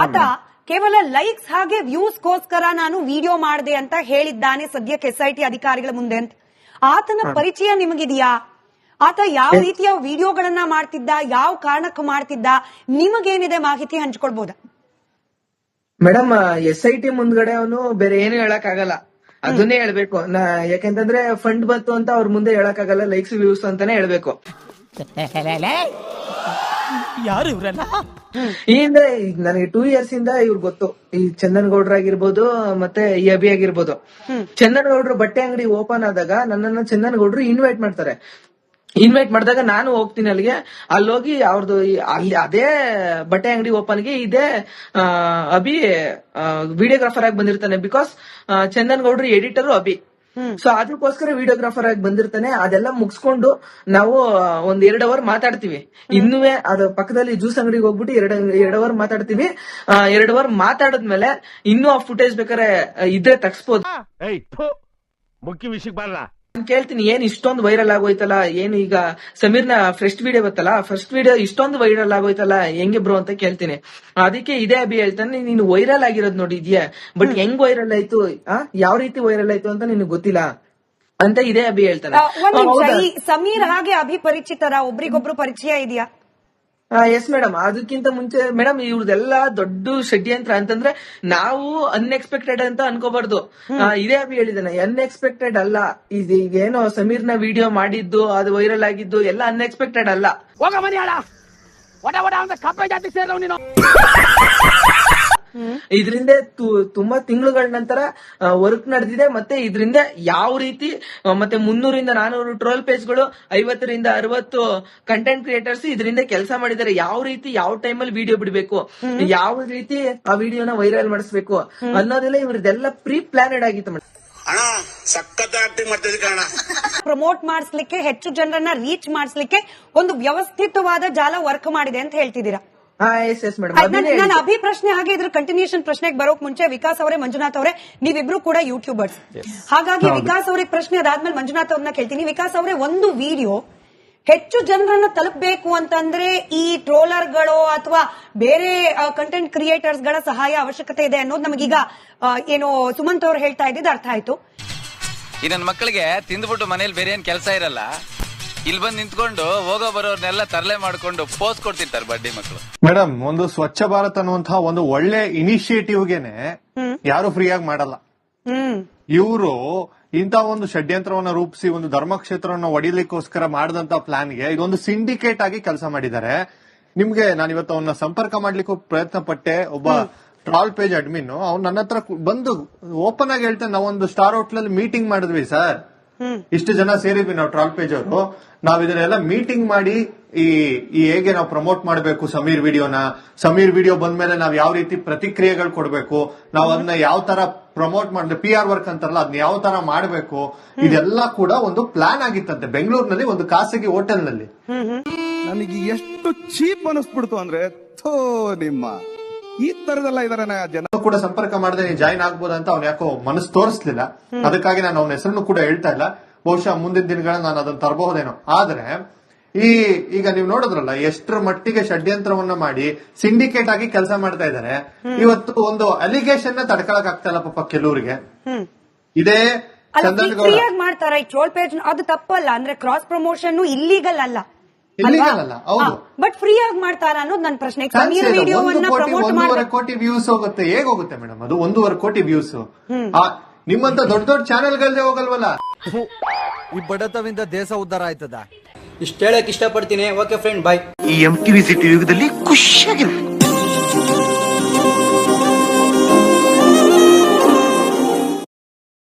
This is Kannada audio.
ಆತ ಕೇವಲ ಲೈಕ್ಸ್ ಹಾಗೆ ವ್ಯೂಸ್ಗೋಸ್ಕರ ನಾನು ವಿಡಿಯೋ ಮಾಡಿದೆ ಅಂತ ಹೇಳಿದ್ದಾನೆ ಸದ್ಯಕ್ಕೆ ಎಸ್ಐಟಿ ಅಧಿಕಾರಿಗಳ ಮುಂದೆ ಅಂತ. ಆತನ ಪರಿಚಯ ನಿಮಗಿದೆಯಾ? ಆತ ಯಾವ ರೀತಿಯ ವಿಡಿಯೋಗಳನ್ನ ಮಾಡ್ತಿದ್ದ ಯಾವ ಕಾರಣಕ್ಕೆ ಮಾಡ್ತಿದ್ದ ನಿಮಗೇನಿದೆ ಮಾಹಿತಿ ಹಂಚ್ಕೊಳ್ಬಹುದ ಮೇಡಮ್ ಎಸ್ ಐ ಟಿ ಮುಂದ್ಗಡೆ ಅವನು ಬೇರೆ ಏನು ಹೇಳಕ್ ಆಗಲ್ಲ ಅದನ್ನೇ ಹೇಳ್ಬೇಕು. ಯಾಕೆಂತಂದ್ರೆ ಫಂಡ್ ಬಂತು ಅಂತ ಅವ್ರ ಮುಂದೆ ಹೇಳಕ್ ಆಗಲ್ಲ ಲೈಕ್ಸ್ ವ್ಯೂಸ್ ಅಂತಾನೆ ಹೇಳ್ಬೇಕು. ಯಾರು ಇವ್ರಲ್ಲ ಈ ನನಗೆ ಟೂ ಇಯರ್ಸ್ ಇಂದ ಇವ್ರು ಗೊತ್ತು. ಈ ಚಂದನ್ ಗೌಡ್ರ ಆಗಿರ್ಬೋದು ಮತ್ತೆ ಈ ಅಭಿ ಆಗಿರ್ಬೋದು. ಚಂದನ್ ಗೌಡ್ರು ಬಟ್ಟೆ ಅಂಗಡಿ ಓಪನ್ ಆದಾಗ ನನ್ನನ್ನ ಚಂದನ್ ಗೌಡ್ರು ಇನ್ವೈಟ್ ಮಾಡ್ತಾರೆ. ಇನ್ವೈಟ್ ಮಾಡಿದಾಗ ನಾನು ಹೋಗ್ತೀನಿ ಅಲ್ಲಿಗೆ. ಅಲ್ಲಿ ಹೋಗಿ ಅವ್ರದ್ದು ಅಲ್ಲಿ ಅದೇ ಬಟ್ಟೆ ಅಂಗಡಿ ಓಪನ್ಗೆ ಇದೇ ಆ, ಅಭಿ ವಿಡಿಯೋಗ್ರಾಫರ್ ಆಗಿ ಬಂದಿರ್ತಾನೆ. ಬಿಕಾಸ್ ಚಂದನ್ ಗೌಡ್ರು ಎಡಿಟರ್ ಅಭಿ. ಸೊ ಅದಕ್ಕೋಸ್ಕರ ವಿಡಿಯೋಗ್ರಾಫರ್ ಆಗಿ ಬಂದಿರ್ತಾನೆ. ಅದೆಲ್ಲ ಮುಗಿಸ್ಕೊಂಡು ನಾವು ಒಂದ್ ಎರಡ್ ಅವರ್ ಮಾತಾಡ್ತೀವಿ. ಇನ್ನುವೆ ಅದು ಪಕ್ಕದಲ್ಲಿ ಜ್ಯೂಸ್ ಅಂಗಡಿಗೆ ಹೋಗ್ಬಿಟ್ಟು ಎರಡ್ ಎರಡ್ ಅವರ್ ಮಾತಾಡ್ತೀವಿ. ಆ, ಎರಡ್ ಅವರ್ ಮಾತಾಡದ್ಮೇಲೆ ಇನ್ನೂ ಆ ಫುಟೇಜ್ ಬೇಕಾದ್ರೆ ಇದ್ರೆ ತಗ್ಸ್ಬೋದು. ಮುಖ್ಯ ವಿಷಯಕ್ಕೆ ಬರಲ್ಲ ಕೇಳ್ತೀನಿ ಏನ್ ಇಷ್ಟೊಂದು ವೈರಲ್ ಆಗೋಯ್ತಲ್ಲ ಏನು ಈಗ ಸಮೀರ್ನ ಫಸ್ಟ್ ವಿಡಿಯೋ ಬತ್ತಲ್ಲ ಫಸ್ಟ್ ವಿಡಿಯೋ ಇಷ್ಟೊಂದು ವೈರಲ್ ಆಗೋಯ್ತಲ್ಲ ಹೆಂಗೆ ಬ್ರೋ ಅಂತ ಕೇಳ್ತೀನಿ. ಅದಕ್ಕೆ ಇದೇ ಅಭಿ ಹೇಳ್ತಾನೆ ನೀನು ವೈರಲ್ ಆಗಿರೋದ್ ನೋಡಿದ್ಯಾ ಬಟ್ ಹೆಂಗ್ ವೈರಲ್ ಆಯ್ತು? ಆ? ಯಾವ ರೀತಿ ವೈರಲ್ ಆಯ್ತು ಅಂತ ನಿನಗೆ ಗೊತ್ತಿಲ್ಲ? ಅಂತ ಇದೇ ಅಭಿ ಹೇಳ್ತಾನೆ. ಸಮೀರ್ ಹಾಗೆ ಅಭಿಪರಿಚಿತರ ಒಬ್ರಿಗೊಬ್ರು ಪರಿಚಯ ಇದೆಯಾ? ಎಸ್ ಮೇಡಮ್ ಅದಕ್ಕಿಂತ ಮುಂಚೆ ಮೇಡಮ್ ಇವ್ರದೆಲ್ಲ ದೊಡ್ಡ ಷಡ್ಯಂತ್ರ ಅಂತಂದ್ರೆ ನಾವು ಅನ್ಎಕ್ಸ್ಪೆಕ್ಟೆಡ್ ಅಂತ ಅನ್ಕೋಬಾರ್ದು. ಇದೇ ಅಭಿ ಹೇಳಿದಾನೆ ಅನ್ಎಕ್ಸ್ಪೆಕ್ಟೆಡ್ ಅಲ್ಲ. ಇದು ಏನೋ ಸಮೀರ್ನ ವಿಡಿಯೋ ಮಾಡಿದ್ದು ಅದು ವೈರಲ್ ಆಗಿದ್ದು ಎಲ್ಲ ಅನ್ಎಕ್ಸ್ಪೆಕ್ಟೆಡ್ ಅಲ್ಲ. ಇದರಿಂದ ತುಂಬಾ ತಿಂಗಳುಗಳ ನಂತರ ವರ್ಕ್ ನಡೆದಿದೆ. ಮತ್ತೆ ಇದರಿಂದ ಯಾವ ರೀತಿ ಮತ್ತೆ ಮುನ್ನೂರಿಂದ ನಾನೂರು ಟ್ರೋಲ್ ಪೇಜ್ಗಳು ಐವತ್ತರಿಂದ ಅರವತ್ತು ಕಂಟೆಂಟ್ ಕ್ರಿಯೇಟರ್ಸ್ ಇದರಿಂದ ಕೆಲಸ ಮಾಡಿದ್ದಾರೆ. ಯಾವ ರೀತಿ ಯಾವ ಟೈಮಲ್ಲಿ ವಿಡಿಯೋ ಬಿಡಬೇಕು? ಯಾವ ರೀತಿ ಆ ವಿಡಿಯೋನ ವೈರಲ್ ಮಾಡಿಸ್ಬೇಕು? ಅನ್ನೋದೆಲ್ಲ ಇವರದೆಲ್ಲ ಪ್ರೀ ಪ್ಲಾನೆಡ್ ಆಗಿತ್ತು ಮೇಡಮ್ ಪ್ರಮೋಟ್ ಮಾಡಿಸ್ಲಿಕ್ಕೆ ಹೆಚ್ಚು ಜನರನ್ನ ರೀಚ್ ಮಾಡಿಸ್ಲಿಕ್ಕೆ ಒಂದು ವ್ಯವಸ್ಥಿತವಾದ ಜಾಲ ವರ್ಕ್ ಮಾಡಿದೆ ಅಂತ ಹೇಳ್ತಿದ್ದೀರಾ? ನನ್ನ ಅಭಿ ಪ್ರಶ್ನೆ ಹಾಗೆ ಇದ್ರ ಕಂಟಿನ್ಯೂಷನ್ ಪ್ರಶ್ನೆಗೆ ಬರೋಕ್ ಮುಂಚೆ ವಿಕಾಸ್ ಅವರೇ ಮಂಜುನಾಥ್ ಅವರೇ ನೀವಿಬ್ರು ಕೂಡ ಯೂಟ್ಯೂಬರ್ಸ್ ಹಾಗಾಗಿ ವಿಕಾಸ್ ಅವ್ರಿಗೆ ಪ್ರಶ್ನೆ ಅದಾದ್ಮೇಲೆ ಮಂಜುನಾಥ್ ಅವ್ರನ್ನ ಕೇಳ್ತೀನಿ. ವಿಕಾಸ್ ಅವರೇ ಒಂದು ವಿಡಿಯೋ ಹೆಚ್ಚು ಜನರನ್ನ ತಲುಪಬೇಕು ಅಂತಂದ್ರೆ ಈ ಟ್ರೋಲರ್ಗಳು ಅಥವಾ ಬೇರೆ ಕಂಟೆಂಟ್ ಕ್ರಿಯೇಟರ್ಸ್ಗಳ ಸಹಾಯ ಅವಶ್ಯಕತೆ ಇದೆ ಅನ್ನೋದು ನಮಗೀಗ ಏನು ಏನೋ ಸುಮಂತ್ ಅವ್ರು ಹೇಳ್ತಾ ಇದ್ದಿದ್ದು ಅರ್ಥ ಆಯ್ತು. ಈ ನನ್ನ ಮಕ್ಕಳಿಗೆ ತಿಂದ್ಬಿಟ್ಟು ಮನೇಲಿ ಬೇರೆ ಏನ್ ಕೆಲಸ ಇರಲ್ಲ ಇಲ್ಲಿ ಬಂದು ನಿಂತ್ಕೊಂಡು ಹೋಗೋ ಬರೋರ್ನೆಲ್ಲ ತರಲೆ ಮಾಡ್ಕೊಂಡು ಪೋಸ್ ಕೊಡ್ತಿರ್ತಾರೆ ಬಡ್ಡಿ ಮಕ್ಕಳು ಮೇಡಮ್ ಒಂದು ಸ್ವಚ್ಛ ಭಾರತ್ ಅನ್ನುವಂತಹ ಒಂದು ಒಳ್ಳೆ ಇನಿಷಿಯೇಟಿವ್ಗೆನೆ ಯಾರು ಫ್ರೀಯಾಗಿ ಮಾಡಲ್ಲ. ಇವರು ಇಂತ ಒಂದು ಷಡ್ಯಂತ್ರವನ್ನ ರೂಪಿಸಿ ಒಂದು ಧರ್ಮಕ್ಷೇತ್ರವನ್ನ ಒಡಿಲಿಕ್ಕೋಸ್ಕರ ಮಾಡಿದಂತ ಪ್ಲಾನ್ಗೆ ಇದೊಂದು ಸಿಂಡಿಕೇಟ್ ಆಗಿ ಕೆಲಸ ಮಾಡಿದ್ದಾರೆ. ನಿಮ್ಗೆ ನಾನು ಇವತ್ತು ಅವನ್ನ ಸಂಪರ್ಕ ಮಾಡ್ಲಿಕ್ಕೂ ಪ್ರಯತ್ನ ಪಟ್ಟೆ. ಒಬ್ಬ ಟ್ರಾಲ್ ಪೇಜ್ ಅಡ್ಮಿನ್ ಅವ್ನು ನನ್ನ ಹತ್ರ ಬಂದು ಓಪನ್ ಆಗಿ ಹೇಳ್ತಾನೆ ನಾವೊಂದು ಸ್ಟಾರ್ ಹೋಟ್ಲಲ್ಲಿ ಮೀಟಿಂಗ್ ಮಾಡಿದ್ವಿ ಸರ್ ಇಷ್ಟು ಜನ ಸೇರಿದ್ವಿ ನಾವು ಟ್ರಾಲ್ ಪೇಜ್ ಅವರು. ನಾವ್ ಇದನ್ನೆಲ್ಲ ಮೀಟಿಂಗ್ ಮಾಡಿ ಈ ಈ ಹೇಗೆ ನಾವು ಪ್ರಮೋಟ್ ಮಾಡಬೇಕು ಸಮೀರ್ ವಿಡಿಯೋನ? ಸಮೀರ್ ವಿಡಿಯೋ ಬಂದ್ಮೇಲೆ ನಾವ್ ಯಾವ ರೀತಿ ಪ್ರತಿಕ್ರಿಯೆಗಳು ಕೊಡಬೇಕು? ನಾವ್ ಅದನ್ನ ಯಾವ ತರ ಪ್ರಮೋಟ್ ಮಾಡಿದ್ರೆ ಪಿ ಆರ್ ವರ್ಕ್ ಅಂತಾರಲ್ಲ ಅದನ್ನ ಯಾವ ತರ ಮಾಡಬೇಕು? ಇದೆಲ್ಲ ಕೂಡ ಒಂದು ಪ್ಲಾನ್ ಆಗಿತ್ತಂತೆ. ಬೆಂಗಳೂರಿನಲ್ಲಿ ಒಂದು ಖಾಸಗಿ ಹೋಟೆಲ್ನಲ್ಲಿ ನನಗೆ ಎಷ್ಟು ಚೀಪ್ ಅನಿಸ್ಬಿಡ್ತು ಅಂದ್ರೆ ಥೋ ನಿಮ್ಮ. ಈ ತರದೆಲ್ಲ ಇದಾರೆ ಜನ ನಾನು ಕೂಡ ಸಂಪರ್ಕ ಮಾಡದೆ ನೀನ್ ಜಾಯಿನ್ ಆಗ್ಬೋದು ಅಂತ ಅವ್ನು ಯಾಕೋ ಮನಸ್ಸು ತೋರಿಸ್ಲಿಲ್ಲ. ಅದಕ್ಕಾಗಿ ನಾನು ಅವನ ಹೆಸರನ್ನು ಕೂಡ ಹೇಳ್ತಾ ಇಲ್ಲ. ಬಹುಶಃ ಮುಂದಿನ ದಿನಗಳ ನಾನು ಅದನ್ನ ತರಬಹುದೇನೋ. ಆದ್ರೆ ಈ ಈಗ ನೀವು ನೋಡಿದ್ರಲ್ಲ ಎಷ್ಟರ ಮಟ್ಟಿಗೆ ಷಡ್ಯಂತ್ರವನ್ನ ಮಾಡಿ ಸಿಂಡಿಕೇಟ್ ಆಗಿ ಕೆಲಸ ಮಾಡ್ತಾ ಇದ್ದಾರೆ ಇವತ್ತು ಒಂದು ಅಲಿಗೇಷನ್ನ ತಡ್ಕೊಳಕ್ ಆಗ್ತಾ ಇಲ್ಲ ಪಾಪ ಕೆಲವರಿಗೆ. ಇದೇ ಮಾಡ್ತಾರೆ ಚೋಳ್ ಪೇಜ್ ಅದು ತಪ್ಪಲ್ಲ. ಅಂದ್ರೆ ಕ್ರಾಸ್ ಪ್ರಮೋಷನ್ ಇಲ್ಲಿಗಲ್ ಅಲ್ಲ. ಬಟ್ ಫ್ರೀ ಆಗಿ ಮಾಡ್ತಾರ ಅನ್ನೋದು ನನ್ನ ಪ್ರಶ್ನೆ. ಸಮೀರ್ ಒಂದು ವಿಡಿಯೋವನ್ನ ಕೋಟಿ ಪ್ರಮೋಟ್ ಕೋಟಿ ವ್ಯೂಸ್ ಹೋಗುತ್ತೆ. ಹೇಗ್ ಹೋಗುತ್ತೆ ಮೇಡಮ್ ಅದು? ಒಂದೂವರೆ ಕೋಟಿ ವ್ಯೂಸ್ ನಿಮ್ಮಂತ ದೊಡ್ಡ ದೊಡ್ಡ ಚಾನೆಲ್ಗಳದೇ ಹೋಗಲ್ವಲ್ಲ? ಈ ಬಡತವಿಂದ ದೇಶ ಉದ್ಧಾರ ಆಯ್ತದ? ಇಷ್ಟ ಹೇಳಕ್ ಇಷ್ಟಪಡ್ತೀನಿ. ಓಕೆ ಫ್ರೆಂಡ್ ಬಾಯ್ ಈ ಎಂ ಟಿವಿ ಸಿಟಿ ಯುಗದಲ್ಲಿ ಖುಷಿಯಾಗಿರು